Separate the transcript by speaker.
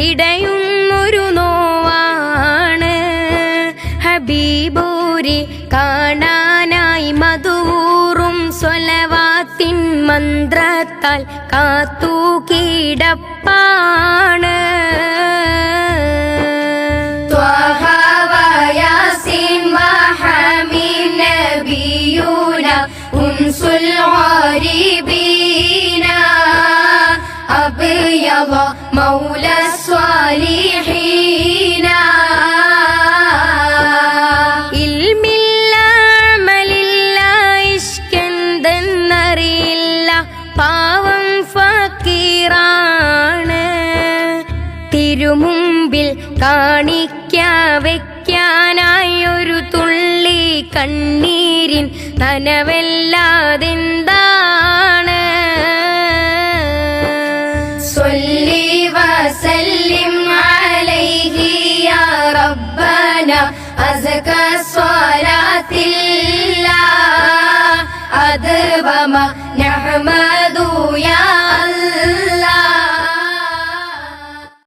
Speaker 1: ഇടയുന്നൊരു നോവാണ്. ഹബീബൂരി കാണാനായി മധുവൂറും
Speaker 2: സ്വലവാത്തിൻ മന്ത്രത്താൽ കാത്തു കീടപ്പാണ് ഉൻസുൽ ബി أبيض مولى الصالحين
Speaker 1: ഇൽമില്ല അമലില്ല ഇഷ്കെന്തെന്നറിയില്ല പാവം ഫക്കീറാണ് തിരുമുമ്പിൽ കാണിക്ക വയ്ക്കാനായി ഒരു തുള്ളി കണ്ണീരിൻ നനവല്ലാതെന്താണ്
Speaker 2: صلي وسلم عليه يا ربنا أزكى الصلاة الله أدب ما نحمد يا الله